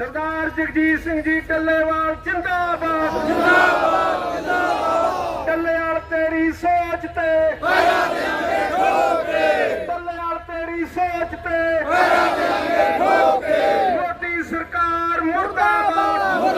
ਸਰਦਾਰ ਜਗਜੀਤ ਸਿੰਘ ਜੀ ਟੱਲੇਵਾਲ ਜਿੰਦਾਬਾਦ। ਜਿੰਦਾਬਾਦ। ਜਿੰਦਾਬਾਦ ਟੱਲੇਵਾਲ ਤੇਰੀ ਸੋਚ ਤੇ। ਪੈਰਾ ਦੇਾਂਗੇ ਠੋਕੇ। ਟੱਲੇਵਾਲ ਤੇਰੀ ਸੋਚ ਤੇ। ਪੈਰਾ ਦੇਾਂਗੇ ਠੋਕੇ। ਮੋਦੀ ਸਰਕਾਰ ਮੁਰਦਾਬਾਦ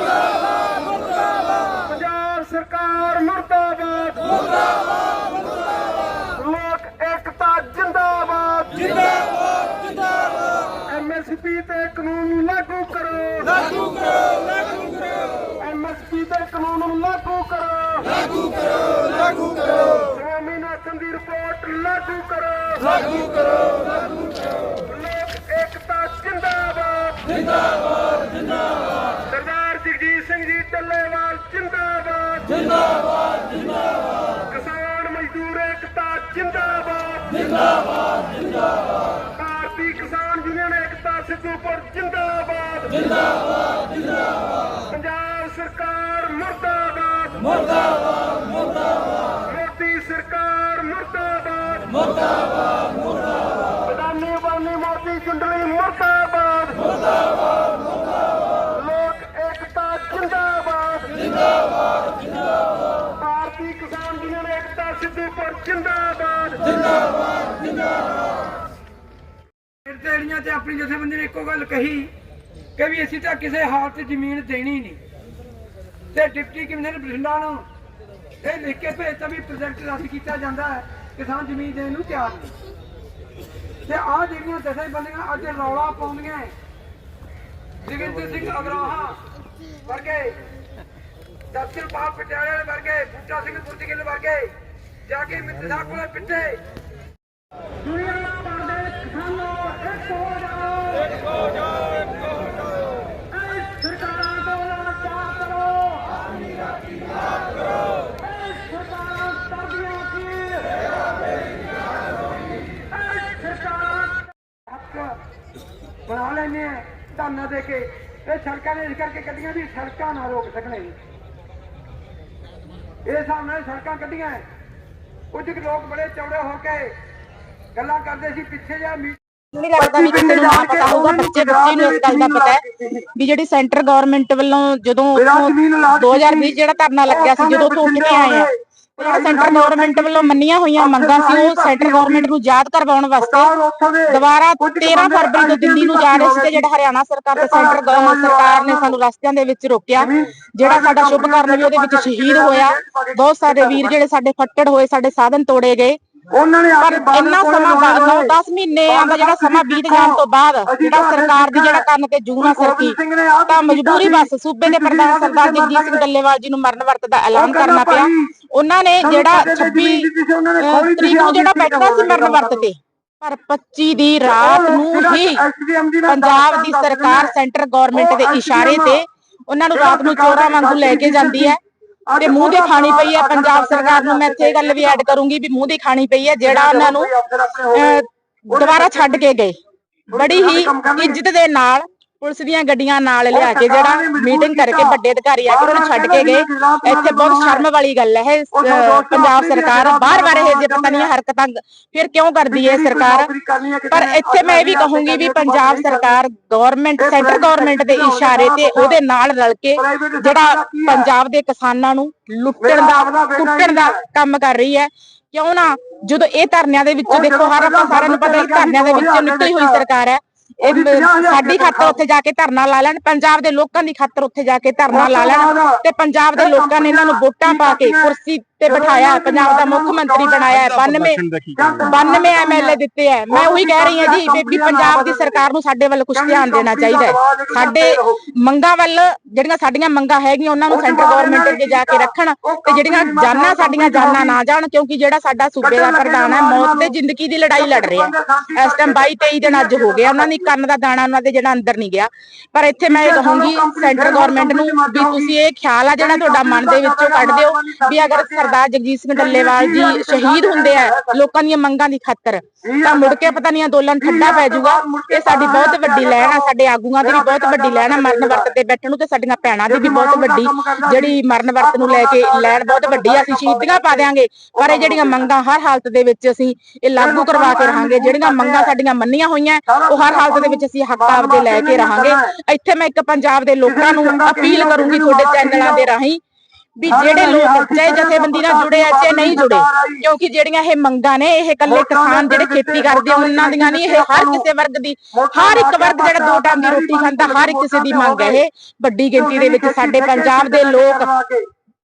ਪੰਜਾਬ ਸਰਕਾਰ ਮੁਰਦਾਬਾਦ ਮੁਰਦਾਬਾਦ ਮੁਰਦਾਬਾਦ ਲੋਕ ਏਕਤਾ ਜਿੰਦਾਬਾਦ ਜਿੰਦਾਬਾਦ ਜਿੰਦਾਬਾਦ ਐਮਐਸਪੀ ਤੇ ਕਾਨੂੰਨ ਲਾਗੂ ਕਰੋ ਲਾਗੂ ਕਰੋ ਲਾਗੂ ਕਰੋ ਐਮਐਸਪੀ ਤੇ ਕਾਨੂੰਨ ਲਾਗੂ ਕਰੋ ਲਾਗੂ ਕਰੋ ਲਾਗੂ ਕਰੋ ਸਵਾਮੀਨਾਥਨ ਦੀ ਰਿਪੋਰਟ ਲਾਗੂ ਕਰੋ। ਲਾਗੂ ਕਰੋ ਲਾਗੂ ਕਰੋ ਲੋਕ ਏਕਤਾ ਜਿੰਦਾਬਾਦ। ਜਿੰਦਾਬਾਦ ਜਿੰਦਾਬਾਦ। ਸਰਦਾਰ ਜਗਜੀਤ ਸਿੰਘ ਜੀ ਟੱਲੇਵਾਲ ਜਿੰਦਾਬਾਦ। ਜਿੰਦਾਬਾਦ ਜਿੰਦਾਬਾਦ। ਕਿਸਾਨ ਮਜ਼ਦੂਰ ਏਕਤਾ ਜਿੰਦਾਬਾਦ। ਜਿੰਦਾਬਾਦ ਜਿੰਦਾਬਾਦ। ਭਾਰਤੀ ਕਿਸਾਨ ਯੂਨੀਅਨ ਏਕਤਾ ਸਿੱਧੂਪੁਰ ਜਿੰਦਾਬਾਦ। ਜਿੰਦਾਬਾਦ ਜਿੰਦਾਬਾਦ। ਪੰਜਾਬ ਸਰਕਾਰ ਮੁਰਦਾਬਾਦ ਮੁਰਦਾਬਾਦ। ਮੁਰਦਾਬਾਦ ਮੋਦੀ ਸਰਕਾਰ ਮੁਰਦਾਬਾਦ ਮੁਰਦਾਬਾਦ ਮੁਰਦਾਬਾਦ ਬਦਾਨੀ ਬਾਨੀ ਮੋਦੀ ਚੁੰਡਲੀ ਮੁਰਦਾਬਾਦ। ਲੋਕ ਏਕਤਾ ਜਿੰਦਾਬਾਦ। ਭਾਰਤੀ ਕਿਸਾਨ ਯੂਨੀਅਨ ਏਕਤਾ ਸਿੱਧੂਪੁਰ ਜਿੰਦਾਬਾਦ। ਢੇੜੀਆਂ ਤੇ ਆਪਣੀ ਜਥੇਬੰਦੀ ਨੇ ਇੱਕੋ ਗੱਲ ਕਹੀ ਕਿ ਵੀ ਅਸੀਂ ਤਾਂ ਕਿਸੇ ਹਾਲਤ 'ਚ ਜ਼ਮੀਨ ਦੇਣੀ ਨਹੀਂ। ਤੇ ਡਿਪਟੀ ਕਮਿਸ਼ਨਰ ਬਠਿੰਡਾ ਨੂੰ ਇਹ ਲਿਖ ਕੇ ਭੇਜਤਾ ਵੀ ਪ੍ਰੋਜੈਕਟ ਰੱਦ ਕੀਤਾ ਜਾਂਦਾ ਹੈ। ਕਿਸਾਨ ਜ਼ਮੀਨ ਦੇਣ ਨੂੰ ਤਿਆਰ ਨਹੀਂ। ਤੇ ਆਹ ਜਿਹੜੀਆਂ ਜਥੇਬੰਦੀਆਂ ਅੱਜ ਰੌਲਾ ਪਾਉਂਦੀਆਂ ਹੈ, ਜੋਗਿੰਦਰ ਸਿੰਘ ਅਗਰਾਹਾ ਵਰਗੇ ਦਫਤਰ ਪਾਲ ਪਟਿਆਲੇ ਵਾਲੇ ਵਰਗੇ ਬੂਟਾ ਸਿੰਘ ਪੁਰਤਗਿੱਲ ਵਰਗੇ ਜਾ ਕੇ ਮਿੱਤਰ ਕੋਲੇ ਪਿੱਟੇ। ਦੁਨੀਆ ਦੇ ਕਿਸਾਨੋ ਇੱਕ ਹੋ ਜਾਓ ਇੱਕ ਹੋ ਜਾਓ ਇਹ ਸੜਕਾਂ ਨੇ ਇਸ ਕਰਕੇ ਕੱਢੀਆਂ ਵੀ ਸੜਕਾਂ ਨਾ ਰੋਕ ਸਕਣ ਇਹ ਨਾਲ ਸੜਕਾਂ ਕੱਢੀਆਂ। ਕੁਝ ਲੋਕ ਬੜੇ ਚੌੜੇ ਹੋ ਕੇ ਗੱਲਾਂ ਕਰਦੇ ਸੀ ਪਿੱਛੇ ਜਾ ਨਹੀਂ ਲੱਗਦਾ ਵੀ ਕਿਸੇ ਨੂੰ ਨਾ ਪਤਾ ਹੋਊਗਾ ਬੱਚੇ ਬੱਚੇ ਨੂੰ ਇਸ ਗੱਲ ਦਾ ਪਤਾ ਹੈ ਵੀ ਜਿਹੜੀ ਸੈਂਟਰ ਗਵਰਨਮੈਂਟ ਵੱਲੋਂ ਜਦੋਂ ਉੱਥੋਂ 2020 ਜਿਹੜਾ ਧਰਨਾ ਲੱਗਿਆ ਸੀ ਜਦੋਂ ਤੋਂ ਉੱਠ ਕੇ ਆਏ ਆ ਸੈਂਟਰ ਗਵਰਨਮੈਂਟ ਵੱਲੋਂ ਮੰਨੀਆਂ ਹੋਈਆਂ ਮੰਗਾਂ ਸੀ ਉਹ ਸੈਂਟਰ ਗਵਰਨਮੈਂਟ ਨੂੰ ਯਾਦ ਕਰਵਾਉਣ ਵਾਸਤੇ ਦੁਬਾਰਾ 13 ਫਰਵਰੀ ਨੂੰ ਦਿੱਲੀ ਨੂੰ ਜਾ ਰਹੇ ਸੀ ਤੇ ਜਿਹੜਾ ਹਰਿਆਣਾ ਸਰਕਾਰ ਤੇ ਸੈਂਟਰ ਗਵਰਨਮੈਂਟ ਸਰਕਾਰ ਨੇ ਸਾਨੂੰ ਰਸਤਿਆਂ ਦੇ ਵਿੱਚ ਰੋਕਿਆ ਜਿਹੜਾ ਸਾਡਾ ਸ਼ੁਭ ਕਰਨ ਵੀ ਉਹਦੇ ਵਿੱਚ ਸ਼ਹੀਦ ਹੋਇਆ। ਬਹੁਤ ਸਾਰੇ ਵੀਰ ਜਿਹੜੇ ਸਾਡੇ ਫੱਟੜ ਹੋਏ ਸਾਡੇ ਸਾਧਨ ਤੋੜੇ ਗਏ। ਉਹਨਾਂ ਨੇ ਆ ਕੇ ਬਾਦਲ ਇੰਨਾ ਕੋਲੇ ਸਮਾਂ ਹੋਏ। 10 ਮਹੀਨਿਆਂ ਦਾ ਜਿਹੜਾ ਸਮਾਂ ਬੀਤ ਜਾਣ ਤੋਂ ਬਾਅਦ ਜਿਹੜਾ ਸਰਕਾਰ ਦੀ ਜਿਹੜਾ ਕੰਨ ਤੇ ਜੂਨ ਅਸਰ ਕੀ ਤਾਂ ਮਜਬੂਰੀ ਬਸ ਸੂਬੇ ਦੇ ਪ੍ਰਧਾਨ ਸਰਦਾਰ ਜਗਜੀਤ ਸਿੰਘ ਡੱਲੇਵਾਲ ਜੀ ਨੂੰ ਮਰਨ ਵਰਤ ਦਾ ਐਲਾਨ ਕਰਨਾ ਪਿਆ। ਉਹਨਾਂ ਨੇ ਜਿਹੜਾ 26 ਅਹ, ਤਰੀਕ ਨੂੰ ਜਿਹੜਾ ਬੈਠਣਾ ਸੀ ਮਰਨ ਵਰਤ ਤੇ। ਪਰ 25 ਦੀ ਰਾਤ ਨੂੰ ਹੀ ਪੰਜਾਬ ਦੀ ਸਰਕਾਰ ਸੈਂਟਰ ਗਵਰਨਮੈਂਟ ਦੇ ਇਸ਼ਾਰੇ ਤੇ ਉਹਨਾਂ ਨੂੰ ਰਾਤ ਨੂੰ ਚੋਰਾਂ ਵਾਂਗੂ ਲੈ ਕੇ ਜਾਂਦੀ ਹੈ। ਤੇ ਮੂੰਹ ਦੇ ਖਾਣੀ ਪਈ ਹੈ ਪੰਜਾਬ ਸਰਕਾਰ ਨੂੰ ਮੈਂ ਇੱਥੇ ਇਹ ਗੱਲ ਵੀ ਐਡ ਕਰੂੰਗੀ ਵੀ ਮੂੰਹ ਦੀ ਖਾਣੀ ਪਈ ਹੈ ਜਿਹੜਾ ਉਹਨਾਂ ਨੂੰ ਦੁਬਾਰਾ ਛੱਡ ਕੇ ਗਏ। ਬੜੀ ਹੀ ਇੱਜ਼ਤ ਦੇ ਨਾਲ ਪੁਲਿਸ ਦੀਆਂ ਗੱਡੀਆਂ ਨਾਲ ਲਿਆ ਕੇ ਜਿਹੜਾ ਮੀਟਿੰਗ ਕਰਕੇ ਵੱਡੇ ਅਧਿਕਾਰੀ ਆ ਕੇ ਉਹਨਾਂ ਛੱਡ ਕੇ ਗਏ। ਇੱਥੇ ਬਹੁਤ ਸ਼ਰਮ ਵਾਲੀ ਗੱਲ ਹੈ ਪੰਜਾਬ ਸਰਕਾਰ ਬਾਰ-ਬਾਰ ਇਹ ਜੇ ਪਤਾ ਨਹੀਂ ਹਰਕਤਾਂ ਫਿਰ ਕਿਉਂ ਕਰਦੀ ਹੈ ਸਰਕਾਰ? ਪਰ ਇੱਥੇ ਮੈਂ ਇਹ ਵੀ ਕਹੂੰਗੀ ਵੀ ਪੰਜਾਬ ਸਰਕਾਰ ਗਵਰਨਮੈਂਟ ਸੈਂਟਰ ਗਵਰਨਮੈਂਟ ਦੇ ਇਸ਼ਾਰੇ ਤੇ ਉਹਦੇ ਨਾਲ ਰਲ ਕੇ ਜਿਹੜਾ ਪੰਜਾਬ ਦੇ ਕਿਸਾਨਾਂ ਨੂੰ ਲੁੱਟਣ ਦਾ ਟੁੱਟਣ ਦਾ ਕੰਮ ਕਰ ਰਹੀ ਹੈ। ਕਿਉਂ ਨਾ? ਜਦੋਂ ਇਹ ਧਰਨਿਆਂ ਦੇ ਵਿੱਚੋਂ ਦੇਖੋ ਹਰ ਆਪਾਂ ਸਾਰਿਆਂ ਨੂੰ ਪਤਾ ਹੈ ਧਰਨਿਆਂ ਦੇ ਵਿੱਚੋਂ ਨਿਕਲੀ ਹੋਈ ਸਰਕਾਰ ਹੈ। ਸਾਡੀ ਖਾਤਰ ਉੱਥੇ ਜਾ ਕੇ ਧਰਨਾ ਲਾ ਲੈਣ ਪੰਜਾਬ ਦੇ ਲੋਕਾਂ ਦੀ ਖਾਤਰ ਉੱਥੇ ਜਾ ਕੇ ਧਰਨਾ ਲਾ ਲੈਣ ਤੇ ਪੰਜਾਬ ਦੇ ਲੋਕਾਂ ਨੇ ਇਹਨਾਂ ਨੂੰ ਵੋਟਾਂ ਪਾ ਕੇ ਕੁਰਸੀ ਤੇ ਬਿਠਾਇਆ ਪੰਜਾਬ ਦਾ ਮੁੱਖ ਮੰਤਰੀ ਬਣਾਇਆ ਹੈ। 92 92 ਐਮਐਲਏ ਦਿੱਤੇ ਹੈ। ਮੈਂ ਉਹੀ ਕਹਿ ਰਹੀ ਹਾਂ ਜੀ ਵੀ- ਵੀ ਪੰਜਾਬ ਦੀ ਸਰਕਾਰ ਨੂੰ ਸਾਡੇ ਵੱਲ ਕੁਝ ਧਿਆਨ ਦੇਣਾ ਚਾਹੀਦਾ ਹੈ। ਸਾਡੇ ਮੰਗਾਂ ਵੱਲ ਜਿਹੜੀਆਂ ਸਾਡੀਆਂ ਮੰਗਾਂ ਹੈਗੀਆਂ ਉਹਨਾਂ ਨੂੰ ਸੈਂਟਰ ਗਵਰਨਮੈਂਟ ਅੱਗੇ ਜਾ ਕੇ ਰੱਖਣ ਤੇ ਜਿਹੜੀਆਂ ਜਾਨਾਂ ਸਾਡੀਆਂ ਜਾਨਾਂ ਨਾ ਜਾਣ ਕਿਉਂਕਿ ਜਿਹੜਾ ਸਾਡਾ ਸੂਬੇ ਦਾ ਪ੍ਰਧਾਨ ਹੈ ਮੌਤ ਤੇ ਜ਼ਿੰਦਗੀ ਦੀ ਲੜਾਈ ਲੜ ਰਿਹਾ। ਹੈ ਇਸ ਟਾਈਮ 22 23 ਦਿਨ ਅੱਜ ਹੋ ਗਿਆ ਉਹਨਾਂ ਦੀ ਕੰਨ ਦਾ ਦਾਣਾ ਉਹਨਾਂ ਦੇ ਜਿਹੜਾ ਅੰਦਰ ਨਹੀਂ ਗਿਆ। ਪਰ ਇੱਥੇ ਮੈਂ ਇਹ ਕਹੂੰਗੀ ਸੈਂਟਰ ਗਵਰਨਮੈਂਟ ਨੂੰ ਵੀ ਤੁਸੀਂ ਇਹ ਖਿਆਲ ਆ ਜਿਹੜਾ ਤੁਹਾਡਾ ਮਨ ਦੇ ਵਿੱਚੋਂ ਕੱਢ ਦਿਓ ਵੀ ਅਗਰ ਸਰਦਾਰ ਜਗਜੀਤ ਸਿੰਘ ਡੱਲੇਵਾਲ ਜੀ ਸ਼ਹੀਦ ਹੁੰਦੇ ਆ ਲੋਕਾਂ ਦੀਆਂ ਮੰਗਾਂ ਦੀ ਖਾਤਰ। ਤਾਂ ਮੁੜ ਕੇ ਪਤਾ ਨਹੀਂ ਅੰਦੋਲਨ ਠੰਡਾ ਪੈ ਜਾਊਗਾ। ਇਹ ਸਾਡੀ ਬਹੁਤ ਵੱਡੀ ਲੈਣ ਆ ਸਾਡੇ ਆਗੂਆਂ ਦੀ ਵੀ ਬਹੁਤ ਵੱਡੀ ਲੈਣ ਆ ਮਰਨ ਵਰਤ ਤੇ ਬੈਠਣ ਨੂੰ ਤੇ ਸਾਡੀਆਂ ਭੈਣਾਂ ਦੀ ਵੀ ਬਹੁਤ ਵੱਡੀ ਜਿਹੜੀ ਮਰਨ ਵਰਤ ਨੂੰ ਲੈ ਕੇ ਲੈਣ ਬਹੁਤ ਵੱਡੀ ਆ ਅਸੀਂ ਸ਼ਹੀਦੀਆਂ ਪਾ ਦੇਾਂਗੇ ਪਰ ਇਹ ਜਿਹੜੀਆਂ ਮੰਗਾਂ ਹਰ ਹਾਲਤ ਦੇ ਵਿੱਚ ਅਸੀਂ ਇਹ ਲਾਗੂ ਕਰਵਾ ਕੇ ਰਹਾਂਗੇ ਜਿਹੜੀਆਂ ਮੰਗਾਂ ਸਾਡੀਆਂ ਮੰਨੀਆਂ ਹੋਈਆਂ ਉਹ ਹਰ ਹਾਲਤ ਦੇ ਵਿੱਚ ਅਸੀਂ ਹੱਕ ਆਪਦੇ ਲੈ ਕੇ ਰਹਾਂਗੇ। ਇੱਥੇ ਮੈਂ ਇੱਕ ਪੰਜਾਬ ਦੇ ਲੋਕਾਂ ਨੂੰ ਅਪੀਲ ਕਰੂੰਗੀ ਤੁਹਾਡੇ ਚੈਨਲਾਂ ਦੇ ਰਾਹੀਂ ਵੀ ਜਿਹੜੇ ਲੋਕ ਚਾਹੇ ਜਥੇਬੰਦੀ ਨਾਲ ਜੁੜੇ ਆ ਚਾਹੇ ਨਹੀਂ ਜੁੜੇ ਕਿਉਂਕਿ ਜਿਹੜੀਆਂ ਇਹ ਮੰਗਾਂ ਨੇ ਇਹ ਇਕੱਲੇ ਕਿਸਾਨ ਜਿਹੜੇ ਖੇਤੀ ਕਰਦੇ ਉਹਨਾਂ ਦੀਆਂ ਨਹੀਂ ਇਹ ਹਰ ਕਿਸੇ ਵਰਗ ਦੀ ਹਰ ਇੱਕ ਵਰਗ ਜਿਹੜਾ ਦੋ ਟਾਈਮ ਦੀ ਰੋਟੀ ਖਾਂਦਾ ਹਰ ਇੱਕ ਕਿਸੇ ਦੀ ਮੰਗ ਹੈ ਇਹ ਵੱਡੀ ਗਿਣਤੀ ਦੇ ਵਿੱਚ ਸਾਡੇ ਪੰਜਾਬ ਦੇ ਲੋਕ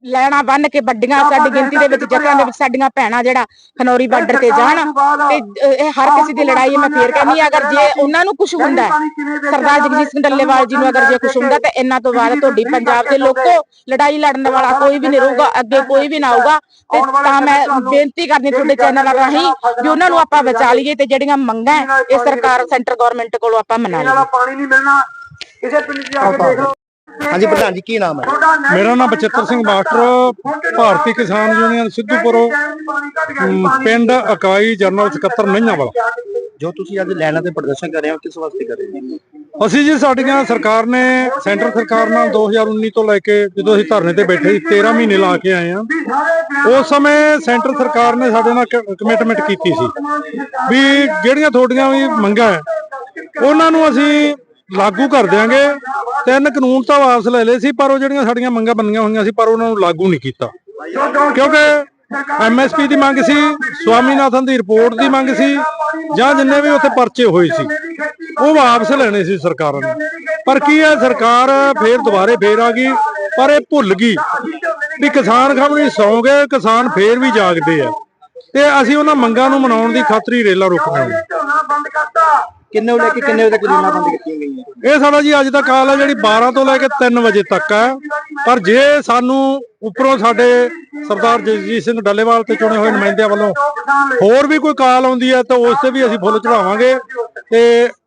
ਲੈਣਾ ਬੰਨ ਕੇ ਵੱਡੀਆਂ ਸਾਡੀ ਗਿਣਤੀ ਦੇ ਵਿੱਚ ਜਥਿਆਂ ਦੇ ਵਿੱਚ ਸਾਡੀਆਂ ਭੈਣਾਂ ਜਿਹੜਾ ਖਨੌਰੀ ਬਾਰਡਰ ਤੇ ਜਾਣ ਤੇ ਇਹ ਹਰ ਕਿਸੇ ਦੀ ਲੜਾਈ ਹੈ, ਮੈਂ ਫੇਰ ਕਹਿੰਦੀ ਹਾਂ, ਅਗਰ ਜੇ ਉਹਨਾਂ ਨੂੰ ਕੁਝ ਹੁੰਦਾ ਸਰਦਾਰ ਜਗਜੀਤ ਸਿੰਘ ਡੱਲੇਵਾਲ ਜੀ ਨੂੰ ਅਗਰ ਜੇ ਕੁਝ ਹੁੰਦਾ ਤੇ ਇਹਨਾਂ ਤੋਂ ਬਾਅਦ ਤੁਹਾਡੀ ਪੰਜਾਬ ਦੇ ਲੋਕੋ ਲੜਾਈ ਲੜਨ ਵਾਲਾ ਕੋਈ ਵੀ ਨਹੀਂ ਰਹੂਗਾ ਅੱਗੇ ਕੋਈ ਵੀ ਨਾ ਆਊਗਾ ਤੇ ਤਾਂ ਮੈਂ ਬੇਨਤੀ ਕਰਨੀ ਤੁਹਾਡੇ ਚੈਨਲ ਰਾਹੀਂ ਵੀ ਉਹਨਾਂ ਨੂੰ ਆਪਾਂ ਬਚਾ ਲਈਏ ਤੇ ਜਿਹੜੀਆਂ ਮੰਗਾਂ ਇਹ ਸਰਕਾਰ ਸੈਂਟਰ ਗਵਰਨਮੈਂਟ ਕੋਲੋਂ ਆਪਾਂ ਮਨਾ ਲਈਏ। ਪਾਣੀ ਨਹੀਂ ਮਿਲਣਾ ਕਿਸੇ ਪਿੰਡ ਜਾ ਕੇ ਦੇਖ ਲਓ। ਹਾਂਜੀ ਪ੍ਰਧਾਨ ਜੀ ਕੀ ਨਾਮ ਹੈ? ਮੇਰਾ ਨਾਮ ਬਚਿੱਤਰ ਸਿੰਘ ਮਾਸਟਰ ਭਾਰਤੀ ਕਿਸਾਨ ਯੂਨੀਅਨ ਸਿੱਧੂਪੁਰੋਂ ਪਿੰਡ ਇਕਾਈ ਜਨਰਲ ਸਕੱਤਰ ਨਈਆਂ ਵਾਲਾ ਜੋ ਤੁਸੀਂ ਅੱਜ ਲੈਣਾ ਤੇ ਪ੍ਰਦਰਸ਼ਨ ਕਰ ਰਹੇ ਹੋ ਕਿਸ ਵਾਸਤੇ ਕਰ ਰਹੇ ਹੋ? ਅਸੀਂ ਜੀ ਸਾਡੀਆਂ ਸਰਕਾਰ ਨੇ ਸੈਂਟਰ ਸਰਕਾਰ ਨਾਲ 2019 ਤੋਂ ਲੈ ਕੇ ਜਦੋਂ ਅਸੀਂ ਧਰਨੇ ਤੇ ਬੈਠੇ ਸੀ 13 ਮਹੀਨੇ ਲਾ ਕੇ ਆਏ ਆ ਉਸ ਸਮੇਂ ਸੈਂਟਰ ਸਰਕਾਰ ਨੇ ਸਾਡੇ ਨਾਲ ਕਮਿਟਮੈਂਟ ਕੀਤੀ ਸੀ ਵੀ ਜਿਹੜੀਆਂ ਤੁਹਾਡੀਆਂ ਵੀ ਮੰਗਾਂ ਉਹਨਾਂ ਨੂੰ ਅਸੀਂ ਲਾਗੂ ਕਰ ਦਿਆਂਗੇ। ਤਿੰਨ ਕਾਨੂੰਨ ਤਾਂ ਵਾਪਸ ਲੈ ਲਏ ਸੀ, ਪਰ ਉਹ ਜਿਹੜੀਆਂ ਸਾਡੀਆਂ ਮੰਗਾਂ ਬੰਨੀਆਂ ਹੋਈਆਂ ਸੀ, ਪਰ ਉਹਨਾਂ ਨੂੰ ਲਾਗੂ ਨਹੀਂ ਕੀਤਾ। ਕਿਉਂਕਿ ਐਮਐਸਪੀ ਦੀ ਮੰਗ ਸੀ, ਸਵਾਮੀਨਾਥਨ ਦੀ ਰਿਪੋਰਟ ਦੀ ਮੰਗ ਸੀ, ਜਾਂ ਜਿੰਨੇ ਵੀ ਉੱਥੇ ਪਰਚੇ ਹੋਏ ਸੀ, ਉਹ ਵਾਪਸ ਲੈਣੇ ਸੀ ਸਰਕਾਰਾਂ ਨੇ। ਪਰ ਕੀ ਹੈ, ਸਰਕਾਰ ਫੇਰ ਦੁਬਾਰੇ ਫੇਰ ਆ ਗਈ, ਪਰ ਇਹ ਭੁੱਲ ਗਈ ਵੀ ਕਿਸਾਨ ਖਬਰੀ ਸੌਂ ਗਏ, ਕਿਸਾਨ ਫੇਰ ਵੀ ਜਾਗਦੇ ਆ। ਤੇ ਅਸੀਂ ਉਹਨਾਂ ਮੰਗਾਂ ਨੂੰ ਮਨਾਉਣ ਦੀ ਖਾਤਰੀ ਹੀ ਰੇਲਾ ਰੋਕਣਾ ਹੈ ਕਿੰਨੇ ਵਜੇ ਲੈ ਕੇ ਕਿੰਨੇ ਵਜੇ ਤੱਕ ਰੇਲਾਂ ਬੰਦ ਕੀਤੀਆਂ ਗਈਆਂ? ਇਹ ਸਾਡਾ ਜੀ ਅੱਜ ਦਾ ਕਾਲ ਹੈ ਜਿਹੜੀ 12 ਤੋਂ ਲੈ ਕੇ 3 ਵਜੇ ਤੱਕ ਹੈ ਪਰ ਜੇ ਸਾਨੂੰ ਉੱਪਰੋਂ ਸਾਡੇ ਸਰਦਾਰ ਜਗਜੀਤ ਸਿੰਘ ਡੱਲੇਵਾਲ ਤੇ ਚੁਣੇ ਹੋਏ ਨੁਮਾਇੰਦਿਆਂ ਵੱਲੋਂ ਹੋਰ ਵੀ ਕੋਈ ਕਾਲ ਆਉਂਦੀ ਹੈ ਤਾਂ ਉਸ ਤੇ ਵੀ ਅਸੀਂ ਫੁੱਲ ਚੜਾਵਾਂਗੇ ਤੇ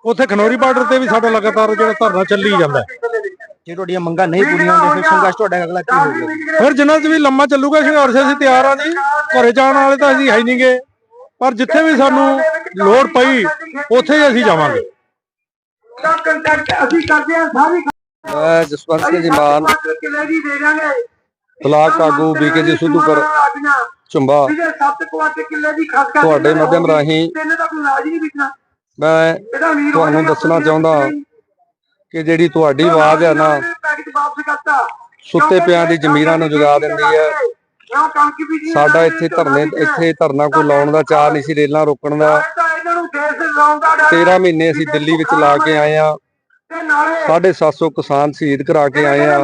ਉੱਥੇ ਖਨੌਰੀ ਬਾਰਡਰ ਤੇ ਵੀ ਸਾਡਾ ਲਗਾਤਾਰ ਜਿਹੜਾ ਧਰਨਾ ਚੱਲੀ ਜਾਂਦਾ। ਹੈ ਜੇ ਤੁਹਾਡੀਆਂ ਮੰਗਾਂ ਨਹੀਂ ਪੂਰੀਆਂ ਹੁੰਦੀਆਂ ਫਿਰ ਸੰਘਰਸ਼ ਤੁਹਾਡਾ ਅਗਲਾ ਕੀ ਹੋਊਗਾ? ਫਿਰ ਜਿੰਨਾ ਵੀ ਲੰਮਾ ਚੱਲੂਗਾ ਸੰਘਰਸ਼ ਅਸੀਂ ਤਿਆਰ ਆ ਜੀ। ਘਰੇ ਜਾਣ ਵਾਲੇ ਤਾਂ ਅਸੀਂ ਹੀ ਨਹੀਂਗੇ ਪਰ ਜਿੱਥੇ ਵੀ ਸਾਨੂੰ ਲੋੜ ਪਈ ਉੱਥੇ ਹੀ ਅਸੀਂ ਜਾਵਾਂਗੇ। ਦਾ ਕੰਟੈਕਟ ਅਸੀਂ ਕਰਦੇ ਹਾਂ ਸਾਰੀ ਮੈਂ ਜਸਵੰਤ ਸਿੰਘ ਜੀ ਮਾਨ ਕਿਲੇ ਦੀ ਦੇ ਦਾਂਗੇ ਬਲਾਕ ਆਗੂ ਬੀਕੇ ਜੀ ਸਿੱਧੂਪੁਰ ਚੁੰਬਾ ਜਿਹਦੇ 7 ਕੁਆਟੇ ਕਿੱਲੇ ਦੀ ਖਾਸ ਕਰ ਤੁਹਾਡੇ ਮਾਧਿਅਮ ਰਾਹੀਂ ਮੈਂ ਤੁਹਾਨੂੰ ਦੱਸਣਾ ਚਾਹੁੰਦਾ ਕਿ ਜਿਹੜੀ ਤੁਹਾਡੀ ਆਵਾਜ਼ ਹੈ ਨਾ ਸੁੱਤੇ ਪਿਆਂ ਦੀ ਜ਼ਮੀਰਾਂ ਨੂੰ ਜਗਾ ਦਿੰਦੀ ਹੈ। ਸਾਡਾ ਇੱਥੇ ਧਰਨੇ ਇੱਥੇ ਧਰਨਾ ਕੋਈ ਲਾਉਣ ਦਾ ਚਾਹ ਨਹੀਂ ਸੀ ਰੇਲਾਂ ਰੋਕਣ ਦਾ। ਤਾਂ ਇਹਨਾਂ ਨੂੰ ਦੇਸ਼ ਲਾਉਣ ਦਾ ਡਰ 13 ਮਹੀਨੇ ਅਸੀਂ ਦਿੱਲੀ ਵਿੱਚ ਲਾ ਕੇ ਆਏ ਆ ਤੇ ਨਾਲੇ 750 ਕਿਸਾਨ ਸ਼ਹੀਦ ਕਰਾ ਕੇ ਆਏ ਆ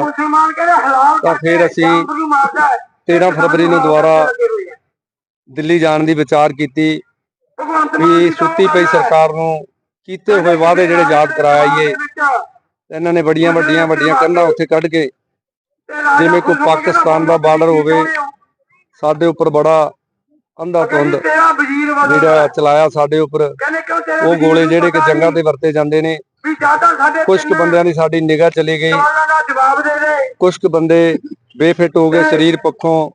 ਤਾਂ ਫਿਰ ਅਸੀਂ 13 ਫਰਵਰੀ ਨੂੰ ਦੁਬਾਰਾ ਦਿੱਲੀ ਜਾਣ ਦੀ ਵਿਚਾਰ ਕੀਤੀ ਵੀ ਸੁੱਤੀ ਪਈ ਸਰਕਾਰ ਨੂੰ। ਕੀਤੇ ਹੋਏ ਵਾਅਦੇ ਜਿਹੜੇ ਯਾਦ ਕਰਾਈਏ। ਇਹਨਾਂ ਨੇ ਬੜੀਆਂ ਵੱਡੀਆਂ ਵੱਡੀਆਂ ਕੰਧਾਂ ਉੱਥੇ ਕੱਢ ਕੇ ਜਿਵੇਂ ਕੋਈ ਪਾਕਿਸਤਾਨ ਦਾ ਬਾਰਡਰ ਹੋਵੇ ਸਾਡੇ ਉੱਪਰ ਬੜਾ ਅੰਧਾ ਵਾ ਜਿਹੜਾ ਚਲਾਇਆ ਸਾਡੇ ਉੱਪਰ ਉਹ ਗੋਲੇ ਜਿਹੜੇ ਕਿ ਜੰਗਾਂ ਤੇ ਵਰਤੇ ਜਾਂਦੇ ਨੇ। ਕੁਝ ਕੁ ਬੰਦਿਆਂ ਦੀ ਸਾਡੀ ਨਿਗਾਹ ਚਲੀ ਗਈ। ਕੁਝ ਕੁ ਬੰਦੇ ਬੇਫਿੱਟ ਹੋ ਗਏ ਸਰੀਰ ਪੱਖੋਂ।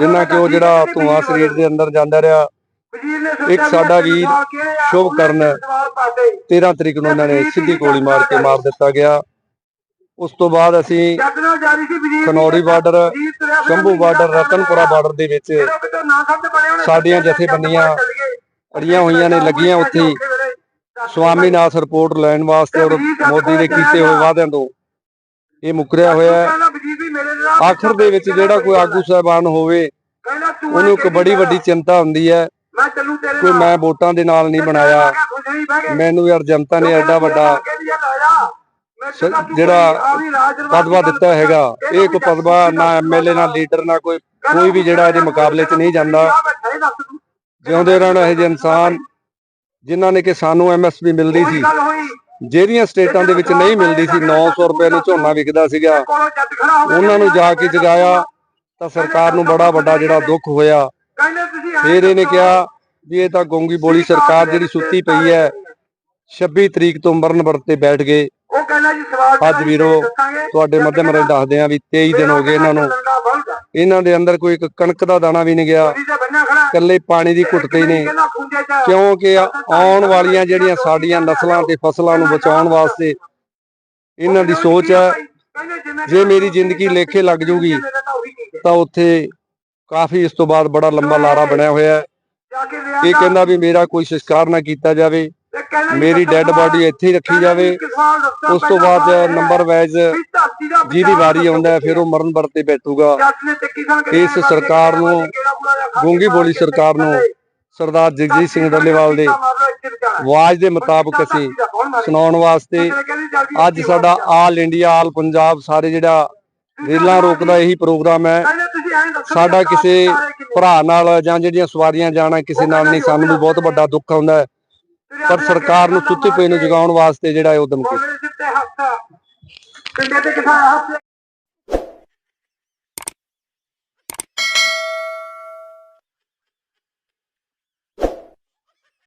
ਜਿੰਨਾ ਕਿ ਉਹ ਜਿਹੜਾ ਧੂਆਂ ਸਰੀਰ ਦੇ ਅੰਦਰ ਜਾਂਦਾ ਰਿਹਾ ਇੱਕ ਸਾਡਾ ਵੀਰ ਸ਼ੁਭ ਕਰਨ 13 ਤਰੀਕ ਨੂੰ ਇਹਨਾਂ ਨੇ ਸਿੱਧੀ ਗੋਲੀ ਮਾਰ ਕੇ ਮਾਰ ਦਿੱਤਾ ਗਿਆ। ਉਸ ਤੋਂ ਬਾਅਦ ਅਸੀਂ Khanauri border Shambhu border Ratanpura border ਦੇ ਵਿੱਚ ਸਾਡੀਆਂ ਜਥੇਬੰਦੀਆਂ ਅੜੀਆਂ ਹੋਈਆਂ ਨੇ ਲੱਗੀਆਂ ਉੱਥੇ। ਸਵਾਮੀਨਾਥ ਰਿਪੋਰਟ ਲੈਣ ਵਾਸਤੇ ਔਰ ਮੋਦੀ ਦੇ ਕੀਤੇ ਹੋਏ ਵਾਅਦਿਆਂ ਤੋਂ ਇਹ ਮੁਕਰਿਆ ਹੋਇਆ ਹੈ। ਆਖਰ ਦੇ ਵਿੱਚ ਜਿਹੜਾ ਕੋਈ ਆਗੂ ਸਾਹਿਬਾਨ ਹੋਵੇ ਉਹਨੂੰ ਇੱਕ ਬੜੀ ਵੱਡੀ ਚਿੰਤਾ ਹੁੰਦੀ ਹੈ। ਕੋਈ ਮੈਂ ਵੋਟਾਂ ਦੇ ਨਾਲ ਨਹੀਂ ਬਣਾਇਆ। ਮੈਨੂੰ ਯਾਰ ਜਨਤਾ ਨੇ ਐਡਾ ਵੱਡਾ ਜਿਹੜਾ ਪਦਵਾ ਦਿੱਤਾ ਹੈਗਾ ਇਹ ਕੋਈ ਪਦਵਾ ਨਾ ਐਮਐਲਏ ਨਾ ਲੀਡਰ ਨਾ ਕੋਈ ਕੋਈ ਵੀ ਜਿਹੜਾ ਇਹਦੇ ਮੁਕਾਬਲੇ 'ਚ ਨਹੀਂ ਜਾਂਦਾ। ਜਿਉਂਦੇ ਰਹਿਣ ਇਹ ਜਿਹੇ ਇਨਸਾਨ ਜਿਨ੍ਹਾਂ ਨੇ ਕਿ ਸਾਨੂੰ ਐਮਐਸਪੀ ਮਿਲਦੀ ਸੀ। ਜਿਹੜੀਆਂ ਸਟੇਟਾਂ ਦੇ ਵਿੱਚ ਨਹੀਂ ਮਿਲਦੀ ਸੀ 900 ਰੁਪਏ ਨੂੰ ਝੋਨਾ ਵਿਕਦਾ ਸੀਗਾ। ਉਹਨਾਂ ਨੂੰ ਜਾ ਕੇ ਜਗਾਇਆ ਤਾਂ ਸਰਕਾਰ ਨੂੰ ਬੜਾ ਵੱਡਾ ਜਿਹੜਾ ਦੁੱਖ ਹੋਇਆ। ਫਿਰ ਇਹਨੇ ਕਿਹਾ ਵੀ ਇਹ ਤਾਂ ਗੋਂਗੀ ਬੋਲੀ ਸਰਕਾਰ ਜਿਹੜੀ ਸੁੱਤੀ ਪਈ ਹੈ 26 ਤਰੀਕ ਤੋਂ ਮਰਨ ਵਰਤ ਬੈਠ ਗਏ। ਅੱਜ ਵੀਰੋ ਤੁਹਾਡੇ ਮਾਧਿਅਮ ਰਾਹੀਂ ਦੱਸਦੇ ਆ ਵੀ 23 ਦਿਨ ਹੋ ਗਏ ਇਹਨਾਂ ਨੂੰ। ਇਹਨਾਂ ਦੇ ਅੰਦਰ ਕੋਈ ਇੱਕ ਕਣਕ ਦਾ ਦਾਣਾ ਵੀ ਨਹੀਂ ਗਿਆ। ਇਕੱਲੇ ਪਾਣੀ ਦੀ ਘੁੱਟ ਤੇ ਨੇ ਕਿਉਂਕਿ ਆਉਣ ਵਾਲੀਆਂ ਜਿਹੜੀਆਂ ਸਾਡੀਆਂ ਨਸਲਾਂ ਤੇ ਫਸਲਾਂ ਨੂੰ ਬਚਾਉਣ ਵਾਸਤੇ ਇਹਨਾਂ ਦੀ ਸੋਚ ਹੈ ਜੇ ਮੇਰੀ ਜ਼ਿੰਦਗੀ ਲੇਖੇ ਲੱਗ ਜੂਗੀ ਤਾਂ ਉੱਥੇ ਕਾਫੀ ਇਸ ਤੋਂ ਬਾਅਦ ਬੜਾ ਲੰਬਾ ਲਾਰਾ ਬਣਿਆ ਹੋਇਆ ਹੈ। ਇਹ ਕਹਿੰਦਾ ਵੀ ਮੇਰਾ ਕੋਈ ਸੰਸਕਾਰ ਨਾ ਕੀਤਾ ਜਾਵੇ। ਮੇਰੀ ਡੈੱਡ ਬਾਡੀ ਇੱਥੇ ਹੀ ਰੱਖੀ ਜਾਵੇ। ਉਸ ਤੋਂ ਬਾਅਦ ਨੰਬਰ ਵਾਈਜ਼ ਜਿਹਦੀ ਵਾਰੀ ਆਉਂਦਾ ਫਿਰ ਉਹ ਮਰਨ ਵਰਤੇ ਬੈਠੂਗਾ। ਇਸ ਸਰਕਾਰ ਨੂੰ ਗੂੰਗੀ ਬੋਲੀ ਸਰਕਾਰ ਨੂੰ ਸਰਦਾਰ ਜਗਜੀਤ ਸਿੰਘ ਡੱਲੇਵਾਲ ਦੇ ਆਵਾਜ਼ ਦੇ ਮੁਤਾਬਕ ਅਸੀਂ ਸੁਣਾਉਣ ਵਾਸਤੇ ਅੱਜ ਸਾਡਾ ਆਲ ਇੰਡੀਆ ਆਲ ਪੰਜਾਬ ਸਾਰੇ ਜਿਹੜਾ ਰੇਲਾਂ ਰੋਕਦਾ ਇਹੀ ਪ੍ਰੋਗਰਾਮ ਹੈ। ਸਾਡਾ ਕਿਸੇ ਭਰਾ ਨਾਲ ਜਾਂ ਜਿਹੜੀਆਂ ਸਵਾਰੀਆਂ ਜਾਣਾ ਕਿਸੇ ਨਾਲ ਨਹੀਂ ਸਾਨੂੰ ਵੀ ਬਹੁਤ ਵੱਡਾ ਦੁੱਖ ਆਉਂਦਾ ਹੈ। ਪਰ ਸਰਕਾਰ ਨੂੰ ਸੁੱਤੇ ਪਏ ਨੂੰ ਜਗਾਉਣ ਵਾਸਤੇ ਜਿਹੜਾ ਇਹ ਉਦਮ ਕੀਤਾ। ਪਿੰਡੇ ਤੇ ਕਿਸਾਨ ਹੱਥ